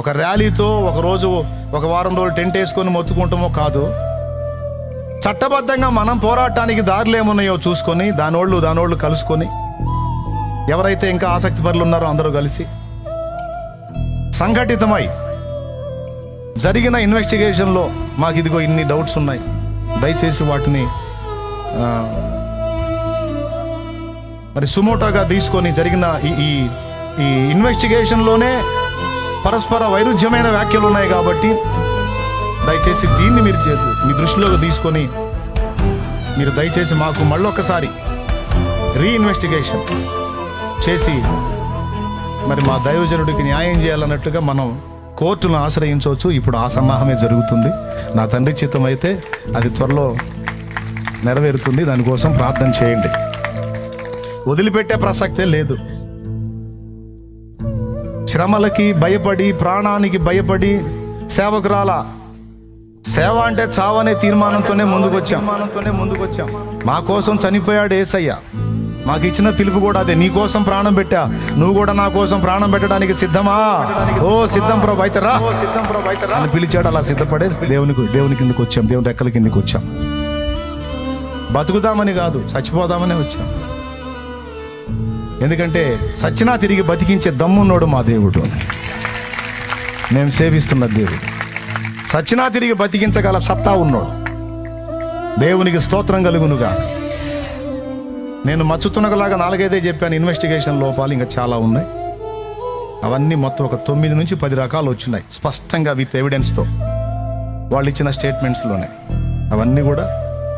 ఒక ర్యాలీతో ఒక రోజు ఒక వారం రోజులు టెంట్ వేసుకొని మొత్తుకుంటామో కాదు. చట్టబద్ధంగా మనం పోరాటానికి దారులు ఏమున్నాయో చూసుకొని దానోళ్ళు దానోళ్ళు కలుసుకొని ఎవరైతే ఇంకా ఆసక్తి పరులు ఉన్నారో అందరూ కలిసి సంఘటితమై జరిగిన ఇన్వెస్టిగేషన్లో మాకు ఇదిగో ఇన్ని డౌట్స్ ఉన్నాయి. దయచేసి వాటిని మరి సుమోటోగా తీసుకొని జరిగిన ఈ ఈ ఇన్వెస్టిగేషన్లోనే పరస్పర వైరుధ్యమైన వ్యాఖ్యలు ఉన్నాయి కాబట్టి దయచేసి దీన్ని మీరు మీ దృష్టిలోకి తీసుకొని మీరు దయచేసి మాకు మళ్ళొకసారి రీఇన్వెస్టిగేషన్ చేసి మరి మా దైవజనుడికి న్యాయం చేయాలన్నట్టుగా మనం కోర్టును ఆశ్రయించవచ్చు. ఇప్పుడు ఆ సన్నాహమే జరుగుతుంది. నా తండ్రి చిత్తం అయితే అది త్వరలో నెరవేరుతుంది. దానికోసం ప్రార్థన చేయండి. వదిలిపెట్టే ప్రసక్తే లేదు. శ్రమలకి భయపడి ప్రాణానికి భయపడి సేవకురాల సేవ అంటే చావనే తీర్మానంతోనే ముందుకొచ్చాం. ముందుకొచ్చాం. మా కోసం చనిపోయాడు ఏసయ్య. మాకు ఇచ్చిన పిలుపు కూడా అదే. నీ కోసం ప్రాణం పెట్టా. నువ్వు కూడా నా కోసం ప్రాణం పెట్టడానికి సిద్ధమా? ఓ సిద్ధం ప్రభు అయితే రా. సిద్ధం ప్రభు అయితే రా. అని పిలిచాడు అలా సిద్ధపడే దేవునికి దేవుని కిందకి వచ్చాం. దేవుని రెక్కల కిందకి వచ్చాం. బతుకుదామని కాదు చచ్చిపోదామని వచ్చాం. ఎందుకంటే సచ్చినా తిరిగి బతికించే దమ్మున్నోడు మా దేవుడు. మేము సేవిస్తున్న దేవుడు. సచ్చినా తిరిగి బతికించగల సత్తా ఉన్నోడు. దేవునికి స్తోత్రం కలుగునుగా. నేను మచ్చుతునకలాగా నాలుగైదే చెప్పాను ఇన్వెస్టిగేషన్ లోపాలు ఇంకా చాలా ఉన్నాయి. అవన్నీ మొత్తం ఒక తొమ్మిది నుంచి పది రకాలు వచ్చినాయి స్పష్టంగా విత్ ఎవిడెన్స్తో వాళ్ళు ఇచ్చిన స్టేట్మెంట్స్లోనే అవన్నీ కూడా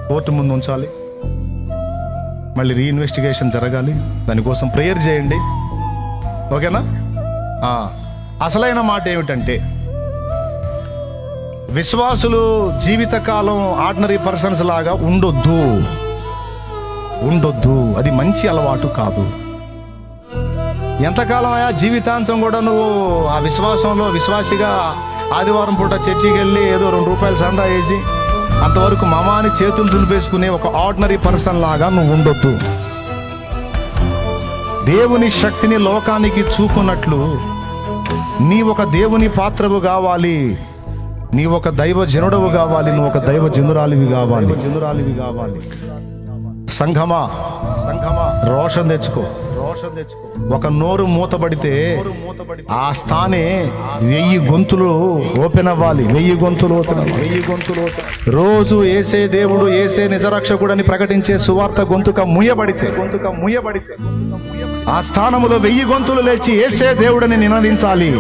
కోర్టు ముందు ఉంచాలి మళ్ళీ రీఇన్వెస్టిగేషన్ జరగాలి. దానికోసం ప్రేయర్ చేయండి. ఓకేనా? అసలైన మాట ఏమిటంటే విశ్వాసులు జీవితకాలం ఆర్డినరీ పర్సన్స్ లాగా ఉండొద్దు. ఉండొద్దు. అది మంచి అలవాటు కాదు. ఎంతకాలం అయా జీవితాంతం కూడా నువ్వు ఆ విశ్వాసంలో విశ్వాసిగా ఆదివారం పూట చర్చికి వెళ్ళి ఏదో రెండు రూపాయలు సందా వేసి అంతవరకు మమాని చేతులు దులిపేసుకునే ఒక ఆర్డినరీ పర్సన్ లాగా నువ్వు ఉండొద్దు. దేవుని శక్తిని లోకానికి చూపునట్లు నీ ఒక దేవుని పాత్రవు కావాలి నీ ఒక దైవ జనుడవు కావాలి నువ్వు ఒక దైవ జనురాలివి కావాలి జనురాలివి కావాలి. సంఘమా సంఘమా రోషం తెచ్చుకో. రోషం తెచ్చుకో ఒక నోరు మూతబడితే ఆ స్థానే వెయ్యి గొంతులు ఓపెన్ అవ్వాలి వెయ్యి గొంతులు ఓపెన్. వెయ్యి గొంతులు. రోజు ఏసే దేవుడు ఏసే నిజరక్షకుడని ప్రకటించే సువార్త గొంతుక ముయ్యబడితే గొంతుక ముయ్యబడితే ఆ స్థానములో వెయ్యి గొంతులు లేచి ఏసే దేవుడని నినదించాలి